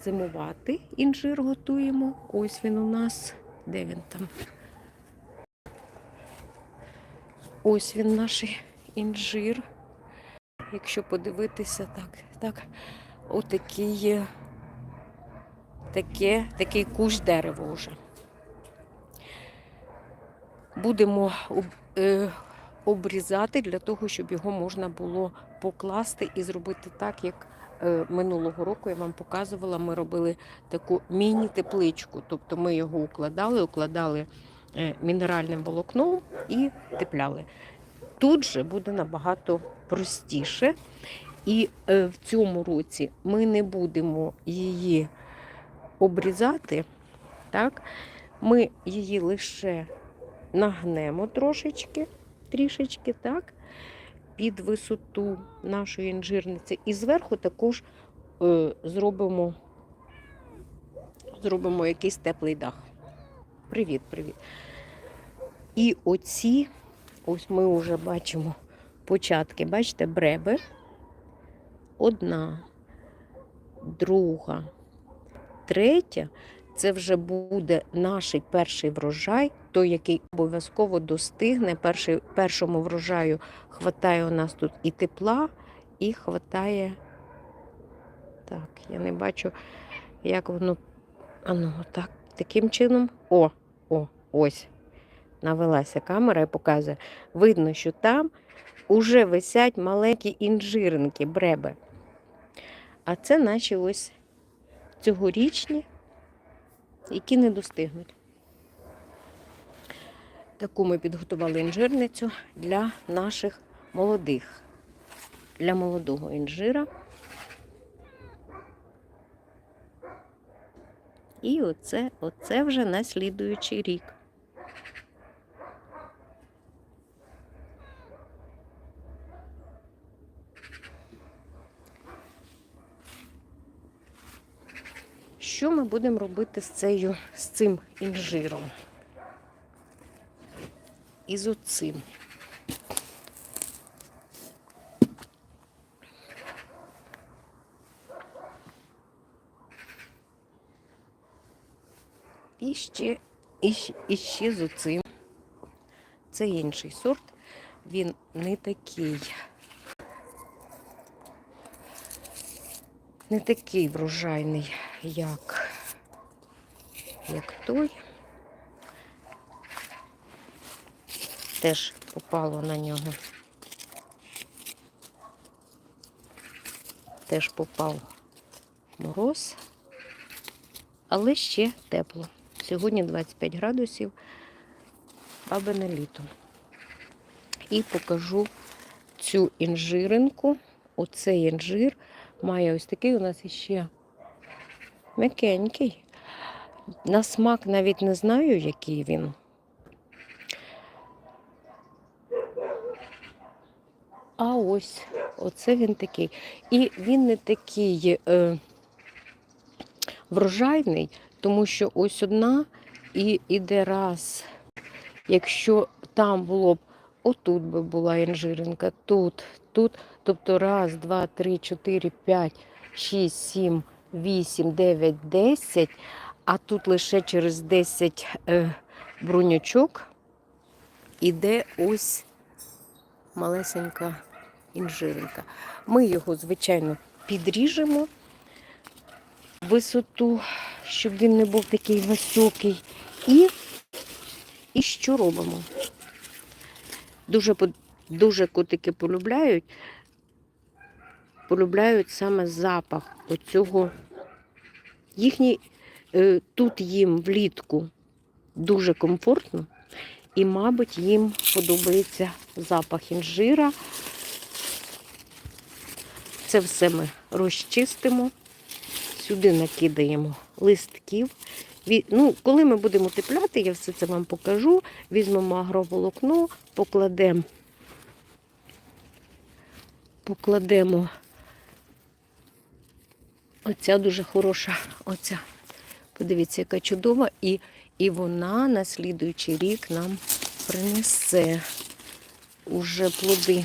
Зимувати інжир готуємо. Ось він у нас. Де він там? Ось він наш інжир. Якщо подивитися, так, так, отакий таке, такий кущ дерева вже. Будемо е, обрізати для того, щоб його можна було покласти і зробити так, як минулого року я вам показувала. Ми робили таку міні-тепличку. Тобто ми його укладали, укладали е, мінеральним волокном і тепляли. Тут же буде набагато простіше. І е, в цьому році ми не будемо її обрізати. Так? Ми її лише нагнемо трошечки, трішечки, так? Під висоту нашої інжирниці. І зверху також е, зробимо, зробимо якийсь теплий дах. Привіт, привіт. І оці, ось ми вже бачимо початки, бачите, бреби. Одна, друга, третя. Це вже буде наш перший врожай, той, який обов'язково достигне. Перший, першому врожаю хватає у нас тут і тепла, і хватає. Так, я не бачу, як воно. Ану, так, таким чином. О, о, ось. Навелася камера і показує. Видно, що там уже висять маленькі інжиринки, бреби. А це наші ось цьогорічні, які не достигнуть. Таку ми підготували інжирницю для наших молодих, для молодого інжира. І оце, оце вже на слідуючий рік. Що ми будемо робити з, цею, з цим інжиром? І з оцим. І ще, і, і ще з оцим. Це інший сорт. Він не такий. Не такий врожайний, як, як той. Теж попало на нього. Теж попав мороз, але ще тепло. Сьогодні 25 градусів, бабине літо. І покажу цю інжиринку. Оцей інжир має ось такий у нас іще м'якенький. На смак навіть не знаю, який він. А ось, оце він такий. І він не такий е, врожайний, тому що ось одна і іде раз. Якщо там було б, отут би була інжиринка, тут, тут, тобто раз, два, три, чотири, п'ять, шість, сім, вісім, дев'ять, десять, а тут лише через 10 е, брунючок іде ось малесенька інжиринка. Ми його, звичайно, підріжемо висоту, щоб він не був такий високий. І, і що робимо? Дуже, дуже котики полюбляють, полюбляють саме запах оцього. Їхній е, тут їм влітку дуже комфортно, і, мабуть, їм подобається запах інжира. Це все ми розчистимо, сюди накидаємо листків. Ну, коли ми будемо тепляти, я все це вам покажу. Візьмемо агроволокно, покладемо, покладемо. Оця дуже хороша, оця. Подивіться, яка чудова. І, і вона на слідуючий рік нам принесе уже плоди.